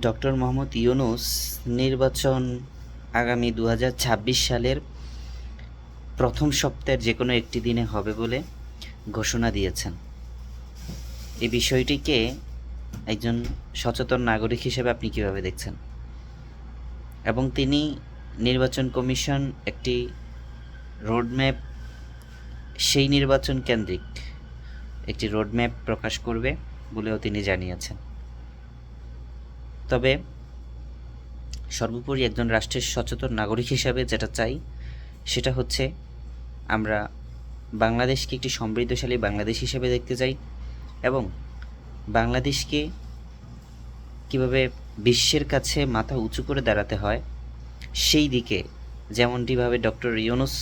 Doctor Mohammad Yunus নির্বাচন আগামী দু হাজার ছাব্বিশ সালের প্রথম সপ্তাহের যে কোনো একটি দিনে হবে বলে ঘোষণা দিয়েছেন। এই বিষয়টিকে একজন সচেতন নাগরিক হিসেবে আপনি কীভাবে দেখছেন? এবং তিনি নির্বাচন কমিশন একটি রোডম্যাপ, সেই নির্বাচন কেন্দ্রিক একটি রোডম্যাপ প্রকাশ করবে বলেও তিনি জানিয়েছেন। তবে সর্বোপরি একজন রাষ্ট্রের সচেতন নাগরিক হিসাবে যেটা চাই, সেটা হচ্ছে আমরা বাংলাদেশকে একটি সমৃদ্ধশালী বাংলাদেশ হিসেবে দেখতে চাই এবং বাংলাদেশকে কীভাবে বিশ্বের কাছে মাথা উঁচু করে দাঁড়াতে হয়, সেই দিকে যেমনটিভাবে ডক্টর ইউনুস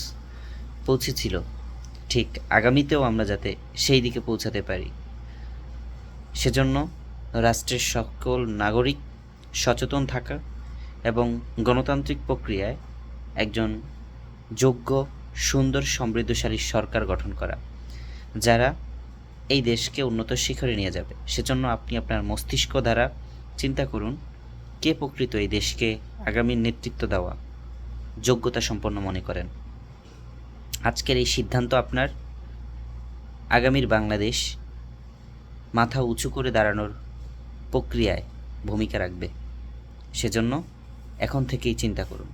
পৌঁছেছিল, ঠিক আগামীতেও আমরা যাতে সেই দিকে পৌঁছাতে পারি। সেজন্য রাষ্ট্রের সকল নাগরিক সচেতন থাকা এবং গণতান্ত্রিক প্রক্রিয়ায় একজন যোগ্য, সুন্দর, সমৃদ্ধশালী সরকার গঠন করা, যারা এই দেশকে উন্নত শিখরে নিয়ে যাবে। সেজন্য আপনি আপনার মস্তিষ্ক দ্বারা চিন্তা করুন, কে প্রকৃত এই দেশকে আগামী নেতৃত্ব দেওয়া যোগ্যতা সম্পন্ন মনে করেন। আজকের এই সিদ্ধান্ত আপনার আগামীর বাংলাদেশ মাথা উঁচু করে দাঁড়ানোর প্রক্রিয়ায় ভূমিকা রাখবে। সেজন্য এখন থেকেই চিন্তা করুন।